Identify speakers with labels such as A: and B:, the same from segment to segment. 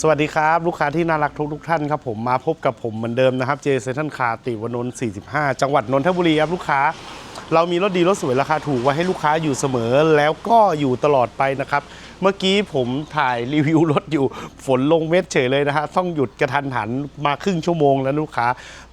A: สวัสดีครับ ลูกค้าที่น่ารักทุกทุกๆท่านครับผมมาพบกับผมเหมือนเดิมนะครับเจเซนทันคาติวนนท์45 จังหวัดนนทบุรีครับลูกค้า เรามีรถดีรถสวยราคาถูกไว้ให้ลูกค้าอยู่เสมอแล้วก็อยู่ตลอดไปนะครับ เมื่อกี้ผมถ่ายรีวิวรถอยู่ฝนลงเม็ดเฉยเลยนะฮะต้องหยุดกระทันหันมาครึ่งชั่วโมงแล้วลูกค้า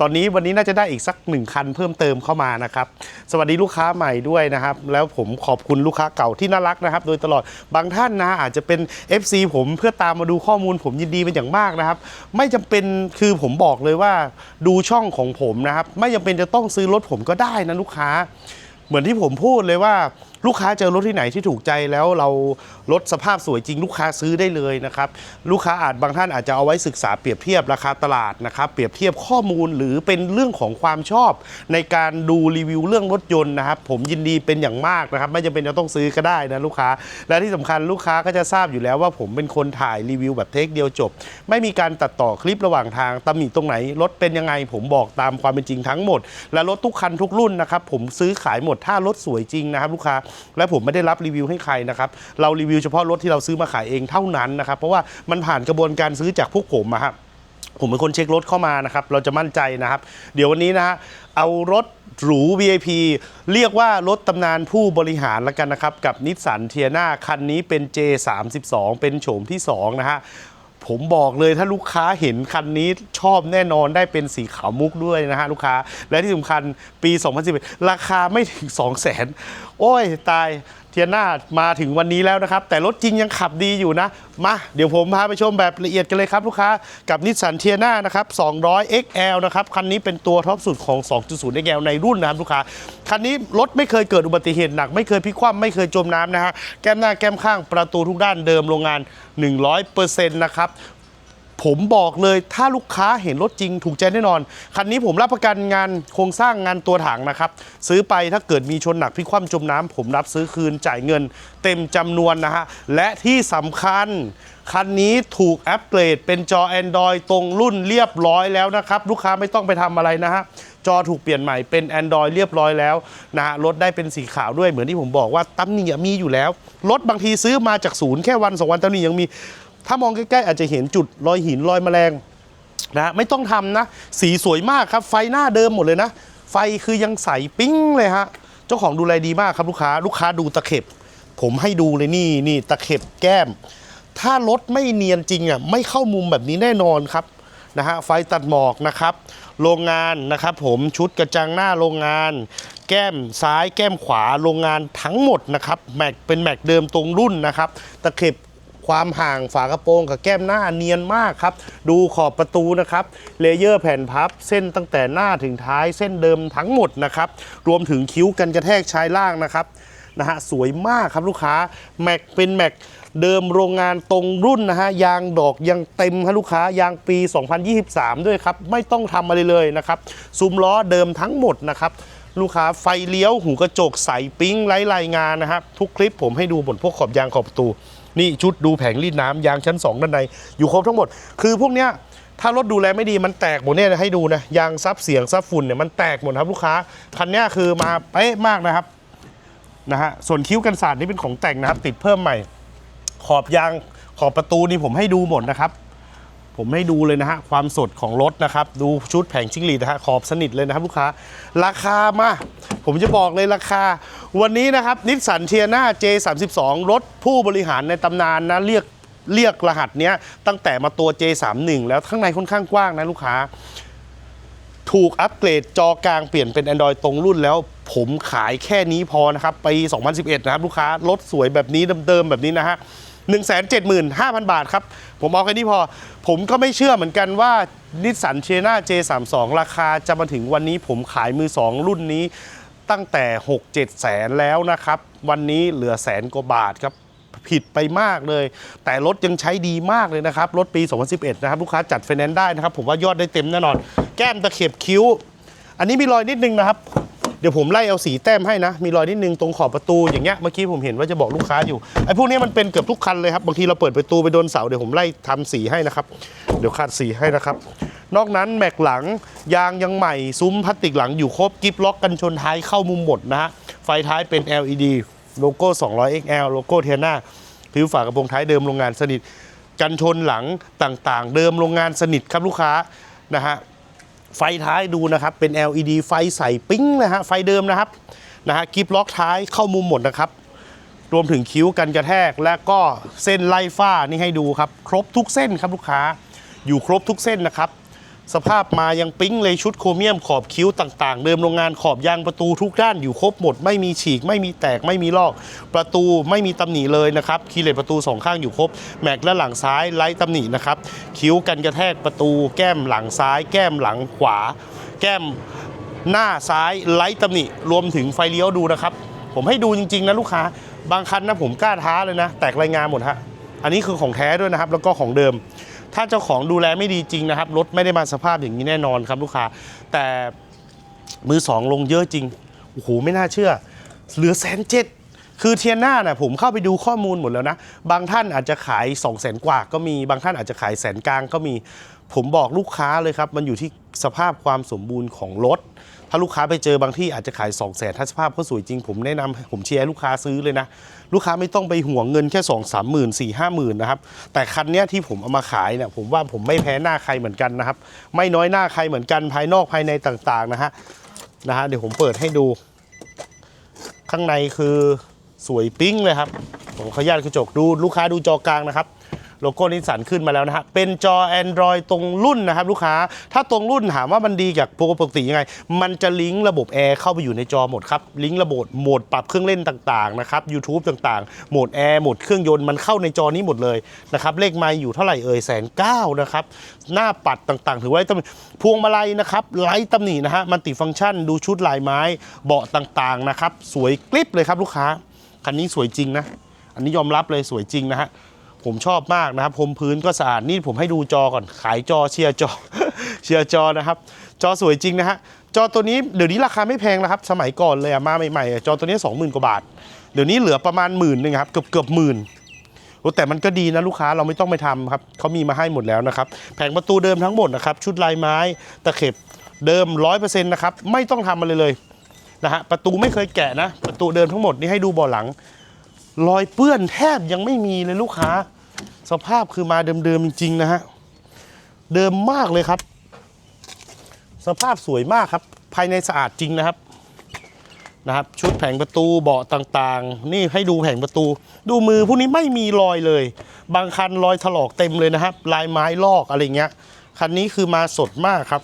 A: ตอนนี้วันนี้น่าจะได้อีกสักหนึ่งคันเพิ่มเติมเข้ามานะครับสวัสดีลูกค้าใหม่ด้วยนะครับ แล้วผมขอบคุณลูกค้าเก่าที่น่ารักนะครับ โดยตลอดบางท่านนะอาจจะเป็น FC ผมเพื่อตามมาดูข้อมูลผมยินดีเป็นอย่างมากนะครับ ไม่จำเป็นคือผมบอกเลยว่าดูช่องของผมนะครับ ไม่จำเป็นจะต้องซื้อรถผมก็ได้นะลูกค้า เหมือนที่ผมพูดเลยว่า ลูกค้าเจอรถที่ไหนที่ถูกใจแล้วเรารถสภาพสวยจริง ลูกค้าซื้อได้เลยนะครับลูกค้าอาจบางท่านอาจจะเอาไว้ศึกษาเปรียบเทียบราคาตลาดนะครับเปรียบเทียบข้อมูลหรือเป็นเรื่องของความชอบ ในการดูรีวิวเรื่องรถยนต์นะครับผมยินดีเป็นอย่างมากนะครับไม่จำเป็นจะต้องซื้อก็ได้นะลูกค้า และที่สำคัญลูกค้าก็จะทราบอยู่แล้วว่าผมเป็นคนถ่ายรีวิวแบบเทคเดียวจบ ไม่มีการตัดต่อคลิประหว่างทางตำหนิตรงไหนรถเป็นยังไง ผมบอกตามความเป็นจริงทั้งหมด และรถทุกคันทุกรุ่นนะครับผมซื้อขายหมดถ้ารถสวยจริงนะครับลูกค้าและผมไม่ได้รับรีวิวให้ใครนะครับ เรารีวิวเฉพาะรถที่เราซื้อมาขายเองเท่านั้นนะครับ เพราะว่ามันผ่านกระบวนการซื้อจากพวกผมอะครับผมเป็นคนเช็ครถเข้ามานะครับ เราจะมั่นใจนะครับ เดี๋ยววันนี้นะฮะเอารถหรู VIP เรียกว่ารถตำนานผู้บริหารแล้วกันนะครับ กับนิสสันเทียนาคันนี้เป็น J32 เป็นโฉมที่ 2 นะฮะ ผมบอกเลยถ้าลูกค้าเห็นคันนี้ชอบแน่นอนได้เป็นสีขาวมุกด้วยนะฮะลูกค้าและที่สำคัญปี 2011 ราคาไม่ถึง 2 0 0 0 0 0 โอ้ยตาย ทียน่ามาถึงวันนี้แล้วนะครับ แต่รถจริงยังขับดีอยู่นะ มา เดี๋ยวผมพาไปชมแบบละเอียดกันเลยครับลูกค้ากับนิสสันเทียน่านะครับ200 XL นะครับ คันนี้เป็นตัวท็อปสุดของ 2.0 XL ในรุ่นนะครับลูกค้า คันนี้รถไม่เคยเกิดอุบัติเหตุหนัก ไม่เคยพลิกคว่ำไม่เคยจมน้ำนะฮะแก้มหน้าแก้มข้างประตูทุกด้านเดิมโรงงาน 100%นะครับ ผมบอกเลยถ้าลูกค้าเห็นรถจริงถูกใจแน่นอน คันนี้ผมรับประกันงานโครงสร้างงานตัวถังนะครับ ซื้อไปถ้าเกิดมีชนหนักพลิกคว่ำจมน้ำผมรับซื้อคืนจ่ายเงินเต็มจำนวนนะฮะ และที่สำคัญคันนี้ถูกอัปเกรดเป็นจอ Android ตรงรุ่นเรียบร้อยแล้วนะครับ ลูกค้าไม่ต้องไปทำอะไรนะฮะ จอถูกเปลี่ยนใหม่เป็น Android เรียบร้อยแล้วนะฮะรถได้เป็นสีขาวด้วยเหมือนที่ผมบอกว่าตำหนิอะมีอยู่แล้วรถบางทีซื้อมาจากศูนย์แค่วันสองวันตำหนิยังมี ถ้ามองใกล้ๆอาจจะเห็นจุดรอยหินรอยแมลงนะฮะไม่ต้องทำนะ สีสวยมากครับ ไฟหน้าเดิมหมดเลยนะ ไฟคือยังใสปิ้งเลยฮะ เจ้าของดูแลดีมากครับลูกค้า ลูกค้าดูตะเข็บ ผมให้ดูเลยนี่นี่ตะเข็บแก้ม ถ้ารถไม่เนียนจริงอะไม่เข้ามุมแบบนี้แน่นอนครับนะฮะไฟตัดหมอกนะครับ โรงงานนะครับผมชุดกระจังหน้าโรงงาน แก้มซ้ายแก้มขวาโรงงานทั้งหมดนะครับแม็กเป็นแม็กเดิมตรงรุ่นนะครับ ตะเข็บ ความห่างฝากระโปรงกับแก้มหน้าเนียนมากครับ ดูขอบประตูนะครับ เลเยอร์แผ่นพับ เส้นตั้งแต่หน้าถึงท้ายเส้นเดิมทั้งหมดนะครับ รวมถึงคิ้วกันกระแทกชายล่างนะครับนะฮะสวยมากครับลูกค้าแม็กเป็นแม็กเดิมโรงงานตรงรุ่นนะฮะยางดอกยังเต็มครับลูกค้ายางปี 2023 ด้วยครับไม่ต้องทำอะไรเลยนะครับซุ้มล้อเดิมทั้งหมดนะครับลูกค้าไฟเลี้ยวหูกระจกใสปิ้งไร้รายงานนะครับทุกคลิปผมให้ดูบนพวกขอบยางขอบประตู นี่ชุดดูแผงรีดน้ำยางชั้น 2 ด้านใน อยู่ครบทั้งหมด คือพวกเนี้ยถ้ารถดูแลไม่ดีมันแตกหมดเนี่ยให้ดูนะยางซับเสียงซับฝุ่นเนี่ยมันแตกหมดครับลูกค้าคันเนี้ยคือมาเป๊ะมากนะครับนะฮะส่วนคิ้วกันสาดนี่เป็นของแต่งนะครับ ติดเพิ่มใหม่ ขอบยางขอบประตูนี่ผมให้ดูหมดนะครับ ผมให้ดูเลยนะฮะ ความสดของรถนะครับ ดูชุดแผงชิงหลีดนะฮะ ขอบสนิทเลยนะครับลูกค้า ราคามา ผมจะบอกเลยราคา วันนี้นะครับนิสสันเทียนา J32 รถผู้บริหารในตำนานนะ เรียกเรียกรหัสเนี้ยตั้งแต่มาตัว J31 แล้วข้างในค่อนข้างกว้างนะลูกค้า ถูกอัปเกรดจอกลางเปลี่ยนเป็น Android ตรงรุ่นแล้วผมขายแค่นี้พอนะครับปี 2011 นะครับลูกค้ารถสวยแบบนี้เดิมๆแบบนี้นะฮะ 175,000 บาทครับ ผมเอาแค่นี้พอ ผมก็ไม่เชื่อเหมือนกันว่านิสสันเชน่า J32 ราคาจะมาถึงวันนี้ผมขายมือ 2 รุ่นนี้ตั้งแต่ 6-7 แสนแล้วนะครับ วันนี้เหลือแสนกว่าบาทครับผิดไปมากเลย แต่รถยังใช้ดีมากเลยนะครับ รถปี 2011 นะครับ ลูกค้าจัดไฟแนนซ์ได้นะครับ ผมว่ายอดได้เต็มแน่นอน แก้มตะเข็บคิ้ว อันนี้มีรอยนิดนึงนะครับ เดี๋ยวผมไล่เอาสีแต้มให้นะ มีรอยนิดนึงตรงขอบประตูอย่างเงี้ยเมื่อกี้ผมเห็นว่าจะบอกลูกค้าอยู่ไอ้พวกนี้มันเป็นเกือบทุกคันเลยครับบางทีเราเปิดประตูไปโดนเสาเดี๋ยวผมไล่ทำสีให้นะครับ เดี๋ยวคาดสีให้นะครับ นอกนั้นแม็กหลังยางยังใหม่ซุ้มพลาสติกหลังอยู่ครบกิฟล็อกกันชนท้ายเข้ามุมหมดนะฮะไฟท้ายเป็น LED โลโก้ 200 XL โลโก้เทียนาผิวฝากระโปรงท้ายเดิมโรงงานสนิท กันชนหลังต่างๆ เดิมโรงงานสนิทครับลูกค้านะฮะ ไฟท้ายดูนะครับ เป็น LED ไฟใสปิ้งนะฮะไฟเดิมนะครับนะฮะกิฟล็อกท้ายเข้ามุมหมดนะครับ รวมถึงคิ้วกันกระแทก และก็เส้นไล่ฝ้านี่ให้ดูครับ ครบทุกเส้นครับลูกค้าอยู่ครบทุกเส้นนะครับ สภาพมายังปิ้งเลยชุดโครเมียมขอบคิ้วต่างๆ เดิมโรงงานขอบยางประตูทุกด้านอยู่ครบหมด ไม่มีฉีก ไม่มีแตกไม่มีลอก ประตูไม่มีตำหนิเลยนะครับคีเลตประตูสองข้างอยู่ครบ แม็กและหลังซ้ายไร้ตำหนินะครับคิ้วกันกระแทกประตูแก้มหลังซ้าย แก้มหลังขวา แก้มหน้าซ้ายไร้ตำหนิรวมถึงไฟเลี้ยวดูนะครับ ผมให้ดูจริงๆนะลูกค้า บางคันนะผมกล้าท้าเลยนะ แตกรายงานหมดฮะอันนี้คือของแท้ด้วยนะครับแล้วก็ของเดิม ถ้าเจ้าของดูแลไม่ดีจริงนะครับรถไม่ได้มาสภาพอย่างนี้แน่นอนครับลูกค้า แต่มือสองลงเยอะจริงโอ้โหไม่น่าเชื่อ เหลือแสนเจ็ด คือเทียน่าน่ะผมเข้าไปดูข้อมูลหมดแล้วนะ บางท่านอาจจะขาย 2 0 0แสนกว่าก็มี บางท่านอาจจะขายแสนกลางก็มี ผมบอกลูกค้าเลยครับ มันอยู่ที่สภาพความสมบูรณ์ของรถ ถ้าลูกค้าไปเจอบางที่อาจจะขาย 2 0 0แสนถ้าสภาพเขาสวยจริง ผมแนะนำผมเชียร์ลูกค้าซื้อเลยนะ ลูกค้าไม่ต้องไปห่วงเงินแค่ 2 3 0 0 0 0 4 5 0 0 0 0นะครับ แต่คันนี้ที่ผมเอามาขายเนี่ยผมว่าผมไม่แพ้หน้าใครเหมือนกันนะครับ ไม่น้อยหน้าใครเหมือนกันภายนอกภายในต่างๆนะฮะ นะฮะเดี๋ยวผมเปิดให้ดู ข้างในคือ สวยปิ้งเลยครับผมขออนุญาตกระจกดูลูกค้าดูจอกลางนะครับโลโก้นิสสันขึ้นมาแล้วนะฮะเป็นจอ Android ตรงรุ่นนะครับลูกค้า ถ้าตรงรุ่นถามว่ามันดีจากปกติยังไง มันจะลิงก์ระบบแอร์เข้าไปอยู่ในจอหมดครับ ลิงก์ระบบโหมดปรับเครื่องเล่นต่างๆนะครับ YouTube ต่างๆ โหมดแอร์โหมดเครื่องยนต์มันเข้าในจอนี้หมดเลยนะครับ เลขไมล์อยู่เท่าไหร่เอ่ยแสนเก้านะครับ หน้าปัดต่างๆ ถือว่าไร้ตำหนิพวงมาลัยนะครับไร้ตำหนินะฮะมันติฟังก์ชันดูชุดลายไม้เบาะต่างๆนะครับสวยกริบเลยครับลูกค้า คันนี้สวยจริงนะ อันนี้ยอมรับเลยสวยจริงนะฮะ ผมชอบมากนะครับพรมพื้นก็สะอาด นี่ผมให้ดูจอก่อน ขายจอเชียร์จอ เชียร์จอนะครับ จอสวยจริงนะฮะ จอตัวนี้เดี๋ยวนี้ราคาไม่แพงนะครับ สมัยก่อนเลยอะมาใหม่ๆ จอตัวนี้ 20,000 กว่าบาท เดี๋ยวนี้เหลือประมาณหมื่นหนึ่งครับ เกือบเกือบหมื่นแต่มันก็ดีนะลูกค้าเราไม่ต้องไปทำครับเขามีมาให้หมดแล้วนะครับ แผงประตูเดิมทั้งหมดนะครับ ชุดลายไม้ ตะเข็บเดิม 100%นะครับ ไม่ต้องทำอะไรเลย นะฮะประตูไม่เคยแกะนะ ประตูเดิมทั้งหมดนี่ให้ดูเบาะหลัง รอยเปื้อนแทบยังไม่มีเลยลูกค้า สภาพคือมาเดิมๆจริงๆนะฮะเดิมมากเลยครับ สภาพสวยมากครับ ภายในสะอาดจริงนะครับนะครับชุดแผงประตูเบาะต่างๆ นี่ให้ดูแผงประตู ดูมือพวกนี้ไม่มีรอยเลย บางคันรอยถลอกเต็มเลยนะครับ ลายไม้ลอกอะไรเงี้ยคันนี้คือมาสดมากครับ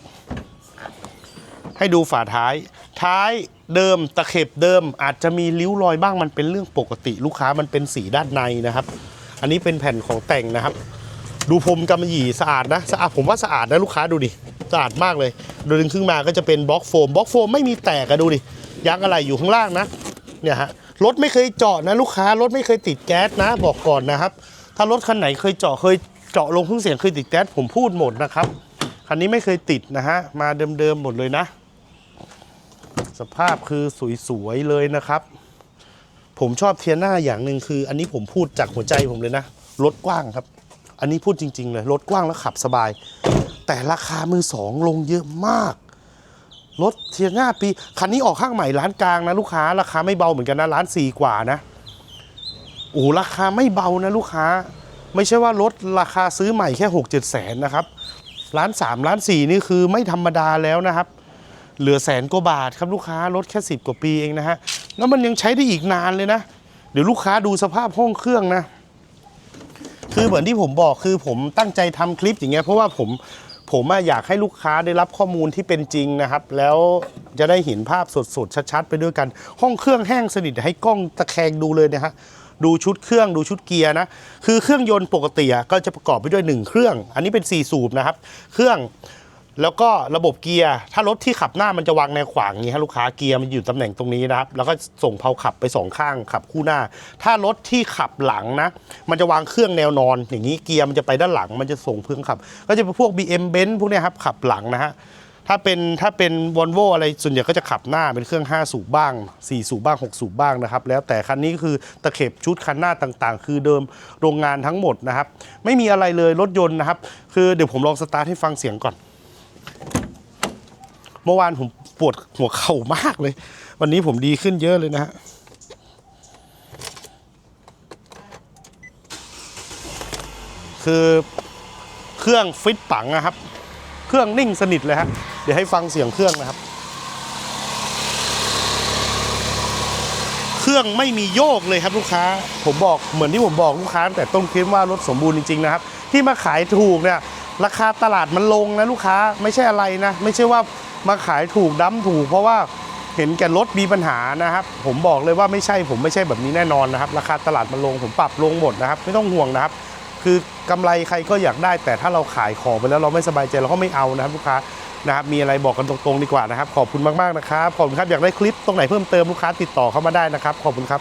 A: ให้ดูฝาท้ายท้าย เดิมตะเข็บเดิม อาจจะมีริ้วรอยบ้างมันเป็นเรื่องปกติลูกค้ามันเป็นสีด้านในนะครับ อันนี้เป็นแผ่นของแต่งนะครับ ดูพรมกำมะหยี่สะอาดนะสะอาดผมว่าสะอาดนะลูกค้าดูดิสะอาดมากเลยดึงขึ้นมาก็จะเป็นบล็อกโฟมบล็อกโฟมไม่มีแตกอะดูดิยางอะไรอยู่ข้างล่างนะเนี่ยฮะรถไม่เคยเจาะนะลูกค้ารถไม่เคยติดแก๊สนะ บอกก่อนนะครับ ถ้ารถคันไหนเคยเจาะเคยเจาะลงเครื่องเสียงเคยติดแก๊สผมพูดหมดนะครับคันนี้ไม่เคยติดนะฮะมาเดิมๆหมดเลยนะ สภาพคือสวยๆเลยนะครับ ผมชอบเทียน่าอย่างหนึ่งคือ อันนี้ผมพูดจากหัวใจผมเลยนะรถกว้างครับ อันนี้พูดจริงๆเลยรถกว้างแล้วขับสบาย แต่ราคามือสองลงเยอะมากรถเทียน่าปีคันนี้ออกข้างใหม่ร้านกลางนะลูกค้า ราคาไม่เบาเหมือนกันนะร้านสี่กว่านะโอ้ราคาไม่เบานะลูกค้า ไม่ใช่ว่ารถราคาซื้อใหม่แค่หกเจ็ดแสนนะครับร้านสามร้านสี่นี่คือไม่ธรรมดาแล้วนะครับ เหลือแสนกว่าบาทครับลูกค้ารถแค่สิบกว่าปีเองนะฮะแล้วมันยังใช้ได้อีกนานเลยนะ เดี๋ยวลูกค้าดูสภาพห้องเครื่องนะ คือเหมือนที่ผมบอกคือผมตั้งใจทำคลิปอย่างเงี้ยเพราะว่าผมผมอยากให้ลูกค้าได้รับข้อมูลที่เป็นจริงนะครับ แล้วจะได้เห็นภาพสดๆชัดๆ ไปด้วยกัน ห้องเครื่องแห้งสนิทให้กล้องตะแคงดูเลยนะฮะดูชุดเครื่องดูชุดเกียร์นะ คือเครื่องยนต์ปกติก็จะประกอบไปด้วยหนึ่งเครื่อง อันนี้เป็น 4 สูบนะครับ เครื่อง แล้วก็ระบบเกียร์ถ้ารถที่ขับหน้ามันจะวางแนวขวางอย่างนี้ฮะลูกค้าเกียร์มันอยู่ตำแหน่งตรงนี้นะครับ แล้วก็ส่งเพลาขับไปสองข้างขับคู่หน้า ถ้ารถที่ขับหลังนะ มันจะวางเครื่องแนวนอน อย่างนี้เกียร์มันจะไปด้านหลัง มันจะส่งเพื่องขับ ก็จะเป็นพวก BM Benz พวกนี้ครับขับหลังนะฮะถ้าเป็นถ้าเป็นวอลโวอะไรส่วนใหญ่ก็จะขับหน้าเป็นเครื่อง 5 สูบบ้าง 4 สูบบ้าง 6 สูบบ้างนะครับ แล้วแต่คันนี้คือตะเข็บชุดคันหน้าต่างๆ คือเดิมโรงงานทั้งหมดนะครับ ไม่มีอะไรเลยรถยนต์นะครับ คือเดี๋ยวผมลองสตาร์ทให้ฟังเสียงก่อน เมื่อวานผมปวดหัวเข่ามากเลย วันนี้ผมดีขึ้นเยอะเลยนะฮะคือเครื่องฟิตปังนะครับ เครื่องนิ่งสนิทเลยฮะ เดี๋ยวให้ฟังเสียงเครื่องนะครับ เครื่องไม่มีโยกเลยครับลูกค้า ผมบอกเหมือนที่ผมบอกลูกค้าแต่ต้นคลิปว่ารถสมบูรณ์จริงๆนะครับ ที่มาขายถูกเนี่ย ราคาตลาดมันลงนะลูกค้าไม่ใช่อะไรนะ ไม่ใช่ว่ามาขายถูกดั้มถูก เพราะว่าเห็นแก่รถมีปัญหานะครับ ผมบอกเลยว่าไม่ใช่ผมไม่ใช่แบบนี้แน่นอนนะครับ ราคาตลาดมันลงผมปรับลงหมดนะครับ ไม่ต้องห่วงนะครับ คือกำไรใครก็อยากได้ แต่ถ้าเราขายของไปแล้วเราไม่สบายใจเราก็ไม่เอานะครับลูกค้านะครับมีอะไรบอกกันตรงๆดีกว่านะครับ ขอบคุณมากๆนะครับขอบคุณครับอยากได้คลิปตรงไหนเพิ่มเติมลูกค้าติดต่อเข้ามาได้นะครับ ขอบคุณครับ